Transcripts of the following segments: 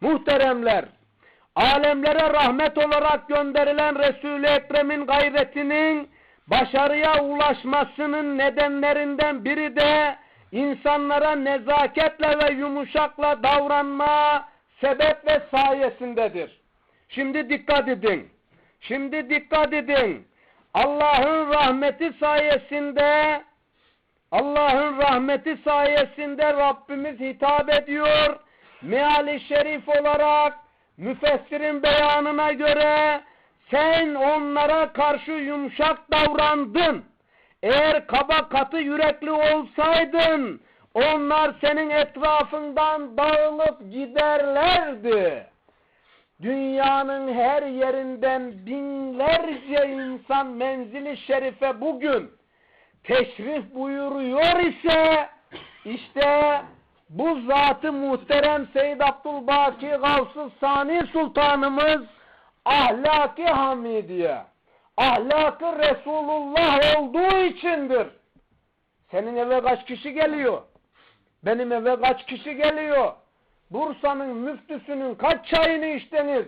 Muhteremler, alemlere rahmet olarak gönderilen Resul-i Ekrem'in gayretinin başarıya ulaşmasının nedenlerinden biri de insanlara nezaketle ve yumuşakla davranma sebep ve sayesindedir. Şimdi dikkat edin. Şimdi dikkat edin. Allah'ın rahmeti sayesinde Allah'ın rahmeti sayesinde Rabbimiz hitap ediyor. Meali şerif olarak müfessirin beyanına göre sen onlara karşı yumuşak davrandın. Eğer kaba katı yürekli olsaydın onlar senin etrafından dağılıp giderlerdi. Dünyanın her yerinden binlerce insan menzili şerife bugün teşrif buyuruyor ise işte bu zatı muhterem Seyyid Abdülbaki Gavs-ı Sani Sultanımız ahlaki hamidiye, ahlakı Resulullah olduğu içindir. Senin eve kaç kişi geliyor? Benim eve kaç kişi geliyor? Bursa'nın müftüsünün kaç çayını içtiniz?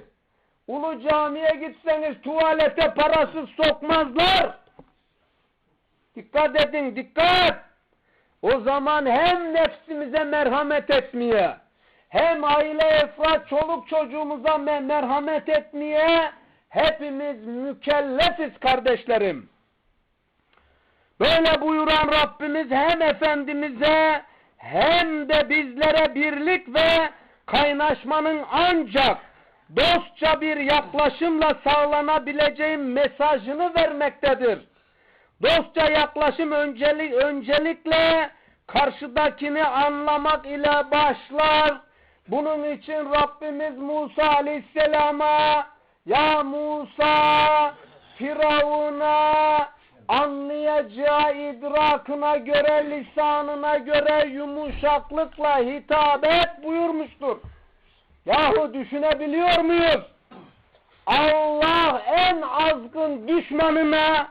Ulu camiye gitseniz tuvalete parasız sokmazlar. Dikkat edin, dikkat! O zaman hem nefsimize merhamet etmeye, hem aile efrat, çoluk çocuğumuza me- merhamet etmeye hepimiz mükellefiz kardeşlerim. Böyle buyuran Rabbimiz hem Efendimiz'e hem de bizlere birlik ve kaynaşmanın ancak dostça bir yaklaşımla sağlanabileceğin mesajını vermektedir. Dostça yaklaşım öncelik, öncelikle karşıdakini anlamak ile başlar. Bunun için Rabbimiz Musa Aleyhisselam'a ya Musa Firavun'a anlayacağı idrakına göre, lisanına göre yumuşaklıkla hitap et buyurmuştur. Yahu düşünebiliyor muyuz? Allah en azgın düşmanına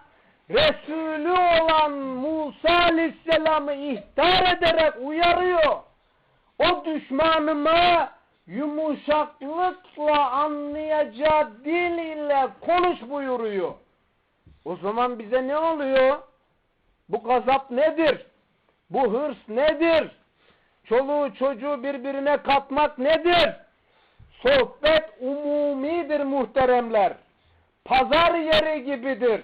Resulü olan Musa Aleyhisselam'ı ihtar ederek uyarıyor. O düşmanıma yumuşaklıkla anlayacağı dil ile konuş buyuruyor. O zaman bize ne oluyor? Bu gazap nedir? Bu hırs nedir? Çoluğu çocuğu birbirine katmak nedir? Sohbet umumidir muhteremler. Pazar yeri gibidir.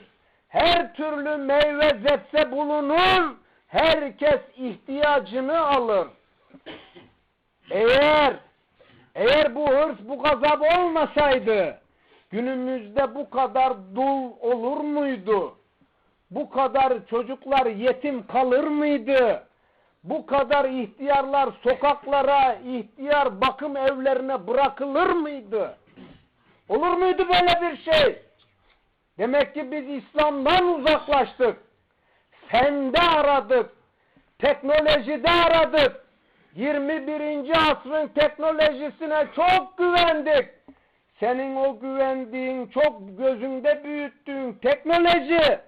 Her türlü meyve zetse bulunur. Herkes ihtiyacını alır. Eğer eğer bu hırs bu gazap olmasaydı günümüzde bu kadar dul olur muydu? Bu kadar çocuklar yetim kalır mıydı? Bu kadar ihtiyarlar sokaklara, ihtiyar bakım evlerine bırakılır mıydı? Olur muydu böyle bir şey? Demek ki biz İslam'dan uzaklaştık. Fende aradık. Teknolojide aradık. 21. asrın teknolojisine çok güvendik. Senin o güvendiğin, çok gözünde büyüttüğün teknoloji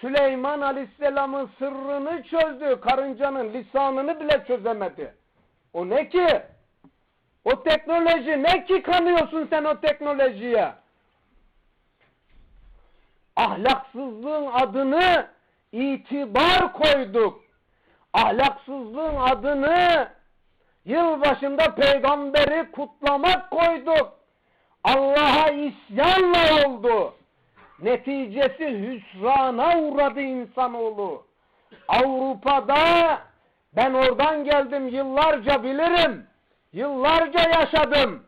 Süleyman Aleyhisselam'ın sırrını çözdü. Karıncanın lisanını bile çözemedi. O ne ki? O teknoloji ne ki kanıyorsun sen o teknolojiye? Ahlaksızlığın adını itibar koyduk. Ahlaksızlığın adını yılbaşında peygamberi kutlamak koyduk. Allah'a isyanla oldu. Neticesi hüsrana uğradı insanoğlu. Avrupa'da ben oradan geldim yıllarca bilirim. Yıllarca yaşadım.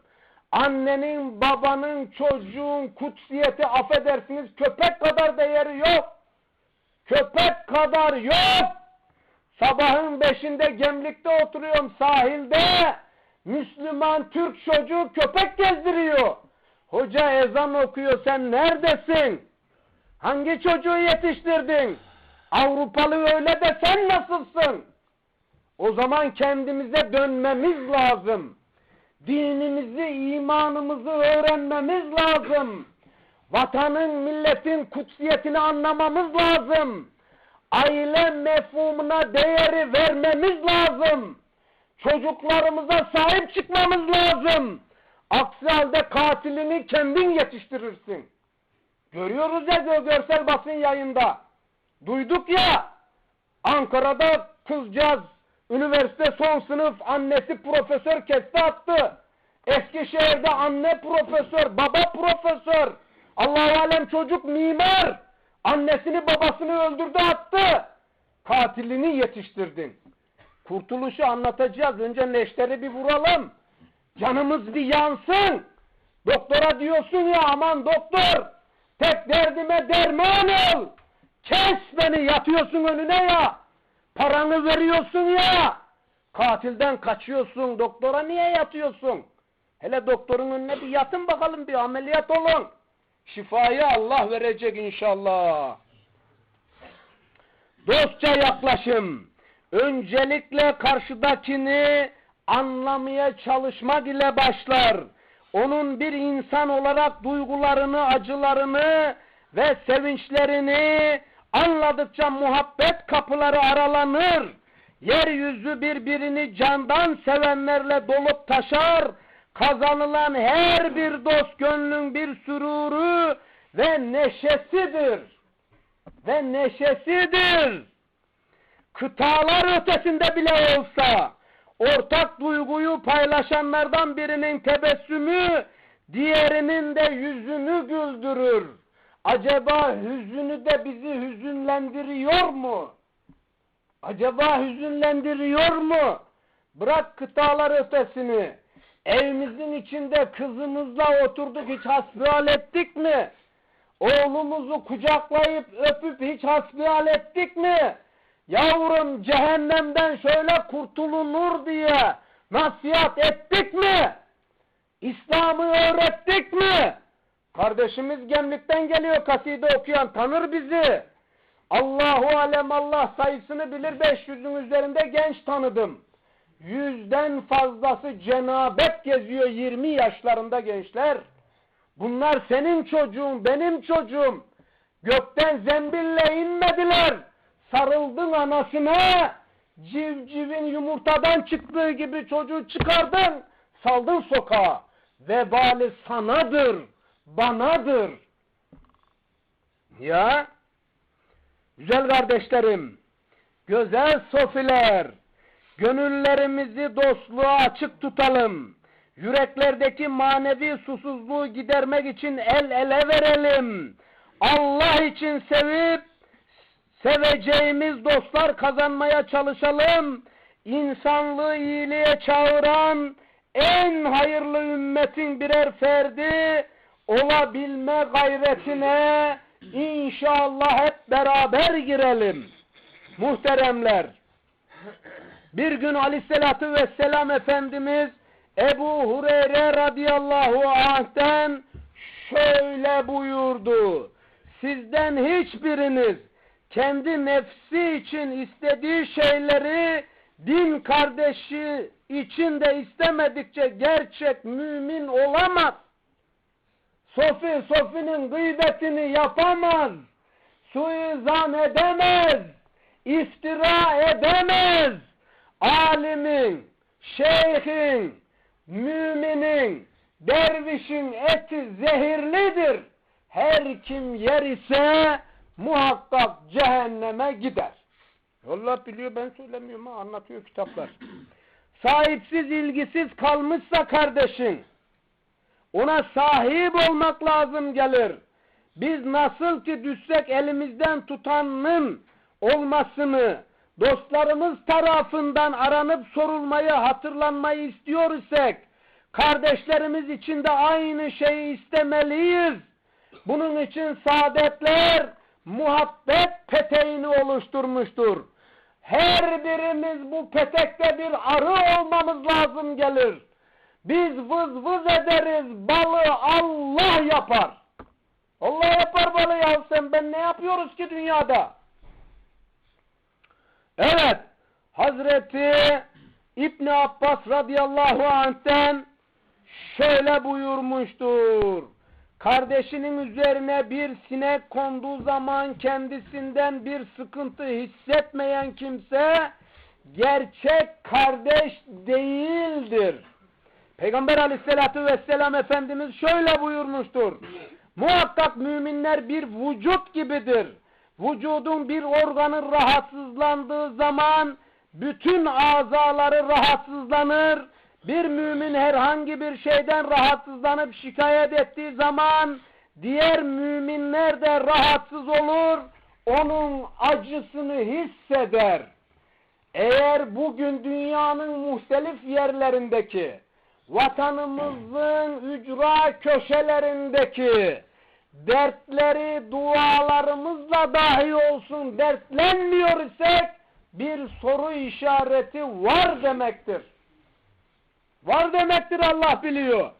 Annenin, babanın, çocuğun kutsiyeti affedersiniz köpek kadar değeri yok. Köpek kadar yok. Sabahın beşinde gemlikte oturuyorum sahilde. Müslüman Türk çocuğu köpek gezdiriyor. Hoca ezan okuyor sen neredesin? Hangi çocuğu yetiştirdin? Avrupalı öyle de sen nasılsın? O zaman kendimize dönmemiz lazım. Dinimizi, imanımızı öğrenmemiz lazım. Vatanın, milletin kutsiyetini anlamamız lazım. Aile mefhumuna değeri vermemiz lazım. Çocuklarımıza sahip çıkmamız lazım. Aksi halde katilini kendin yetiştirirsin. Görüyoruz ya gö- görsel basın yayında. Duyduk ya Ankara'da kızcağız üniversite son sınıf annesi profesör kesti attı. Eskişehir'de anne profesör, baba profesör. Allah alem çocuk mimar. Annesini babasını öldürdü attı. Katilini yetiştirdin. Kurtuluşu anlatacağız. Önce neşteri bir vuralım. Canımız bir yansın. Doktora diyorsun ya aman doktor. Tek derdime derman ol. Kes beni yatıyorsun önüne ya. Paranı veriyorsun ya. Katilden kaçıyorsun. Doktora niye yatıyorsun? Hele doktorun önüne bir yatın bakalım bir ameliyat olun. Şifayı Allah verecek inşallah. Dostça yaklaşım. Öncelikle karşıdakini anlamaya çalışmak ile başlar. Onun bir insan olarak duygularını, acılarını ve sevinçlerini anladıkça muhabbet kapıları aralanır. Yeryüzü birbirini candan sevenlerle dolup taşar. Kazanılan her bir dost gönlün bir süruru ve neşesidir. Ve neşesidir kıtalar ötesinde bile olsa ortak duyguyu paylaşanlardan birinin tebessümü diğerinin de yüzünü güldürür. Acaba hüzünü de bizi hüzünlendiriyor mu? Acaba hüzünlendiriyor mu? Bırak kıtalar ötesini. Evimizin içinde kızımızla oturduk hiç hasbihal ettik mi? Oğlumuzu kucaklayıp öpüp hiç hasbihal ettik mi? Yavrum cehennemden şöyle kurtulunur diye nasihat ettik mi? İslam'ı öğrettik mi? Kardeşimiz Gemlik'ten geliyor kaside okuyan tanır bizi. Allahu alem Allah sayısını bilir 500'ün üzerinde genç tanıdım. Yüzden fazlası cenabet geziyor 20 yaşlarında gençler. Bunlar senin çocuğun, benim çocuğum. Gökten zembille inmediler sarıldın anasına, civcivin yumurtadan çıktığı gibi çocuğu çıkardın, saldın sokağa. Vebali sanadır, banadır. Ya, güzel kardeşlerim, güzel sofiler, gönüllerimizi dostluğa açık tutalım. Yüreklerdeki manevi susuzluğu gidermek için el ele verelim. Allah için sevip, seveceğimiz dostlar kazanmaya çalışalım. İnsanlığı iyiliğe çağıran en hayırlı ümmetin birer ferdi olabilme gayretine inşallah hep beraber girelim. Muhteremler, bir gün aleyhissalatü vesselam Efendimiz Ebu Hureyre radıyallahu anh'ten şöyle buyurdu. Sizden hiçbiriniz kendi nefsi için istediği şeyleri din kardeşi için de istemedikçe gerçek mümin olamaz. Sofi, Sofi'nin gıybetini yapamaz. Suizan edemez. iftira edemez. Alimin, şeyhin, müminin, dervişin eti zehirlidir. Her kim yer ise muhakkak cehenneme gider. Allah biliyor ben söylemiyorum ha anlatıyor kitaplar. Sahipsiz ilgisiz kalmışsa kardeşin ona sahip olmak lazım gelir. Biz nasıl ki düşsek elimizden tutanın olmasını dostlarımız tarafından aranıp sorulmayı hatırlanmayı istiyor isek kardeşlerimiz için de aynı şeyi istemeliyiz. Bunun için saadetler muhabbet peteğini oluşturmuştur. Her birimiz bu petekte bir arı olmamız lazım gelir. Biz vız vız ederiz, balı Allah yapar. Allah yapar balı ya sen ben ne yapıyoruz ki dünyada? Evet, Hazreti İbni Abbas radıyallahu anh'ten şöyle buyurmuştur. Kardeşinin üzerine bir sinek konduğu zaman kendisinden bir sıkıntı hissetmeyen kimse gerçek kardeş değildir. Peygamber aleyhissalatü vesselam Efendimiz şöyle buyurmuştur. Muhakkak müminler bir vücut gibidir. Vücudun bir organı rahatsızlandığı zaman bütün azaları rahatsızlanır. Bir mümin herhangi bir şeyden rahatsızlanıp şikayet ettiği zaman diğer müminler de rahatsız olur. Onun acısını hisseder. Eğer bugün dünyanın muhtelif yerlerindeki vatanımızın ücra köşelerindeki dertleri dualarımızla dahi olsun dertlenmiyor isek bir soru işareti var demektir. Var demektir Allah biliyor.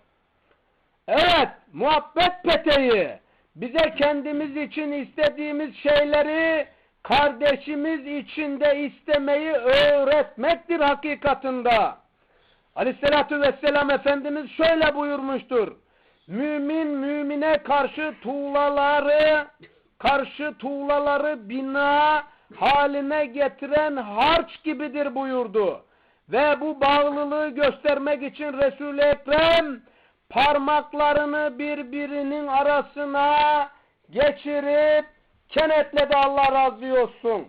Evet, muhabbet peteği bize kendimiz için istediğimiz şeyleri kardeşimiz için de istemeyi öğretmektir hakikatında. Aleyhissalatü vesselam Efendimiz şöyle buyurmuştur. Mümin mümine karşı tuğlaları karşı tuğlaları bina haline getiren harç gibidir buyurdu. Ve bu bağlılığı göstermek için Resul-i Ekrem parmaklarını birbirinin arasına geçirip kenetledi Allah razı olsun.